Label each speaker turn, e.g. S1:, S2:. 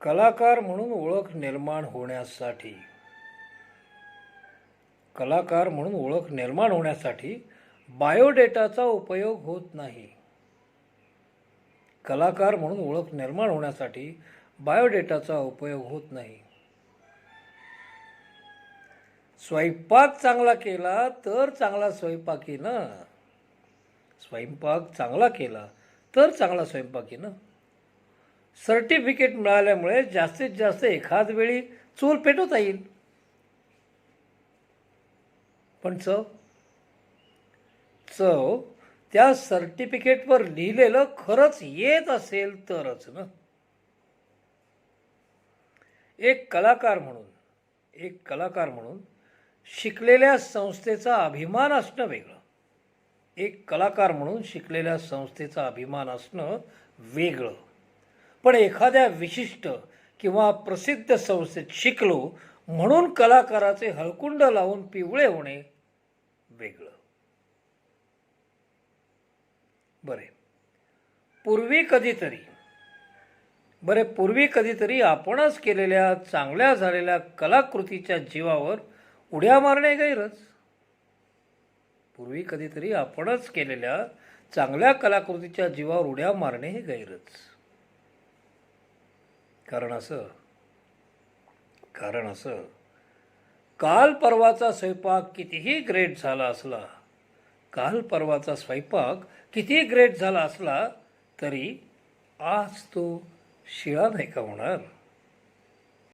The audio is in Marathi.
S1: कलाकार म्हणून ओळख निर्माण होण्यासाठी. कलाकार म्हणून ओळख निर्माण होण्यासाठी बायोडेटाचा उपयोग होत नाही. कलाकार म्हणून ओळख निर्माण होण्यासाठी बायोडेटाचा उपयोग होत नाही. स्वयंपाक चांगला केला तर चांगला स्वयंपाकी ना. स्वयंपाक चांगला केला तर चांगला स्वयंपाकी ना. सर्टिफिकेट मिळाल्यामुळे जास्तीत जास्त एखाद वेळी चूल पेटवता येईल. पण चव? चव? त्या सर्टिफिकेटवर लिहिलेलं खरंच येत असेल तरच ना. एक कलाकार म्हणून एक कलाकार म्हणून शिकलेल्या संस्थेचा अभिमान असणं वेगळं. एक कलाकार म्हणून शिकलेल्या संस्थेचा अभिमान असणं वेगळं. पण एखाद्या विशिष्ट किंवा प्रसिद्ध संस्थेत शिकलो म्हणून कलाकाराचे हळकुंड लावून पिवळे होणे वेगळं. बरे. पूर्वी कधीतरी बरे पूर्वी कधीतरी आपणच केलेल्या चांगल्या झालेल्या कलाकृतीच्या जीवावर उड्या मारणे गैरच. पूर्वी कधीतरी आपणच केलेल्या चांगल्या कलाकृतीच्या जीवावर उड्या मारणे हे गैरच. कारण असं कारण असं काल परवाचा स्वयंपाक कितीही ग्रेट झाला असला काल परवाचा स्वयंपाक कितीही ग्रेट झाला असला तरी आज तो शिळा नाही का होणार?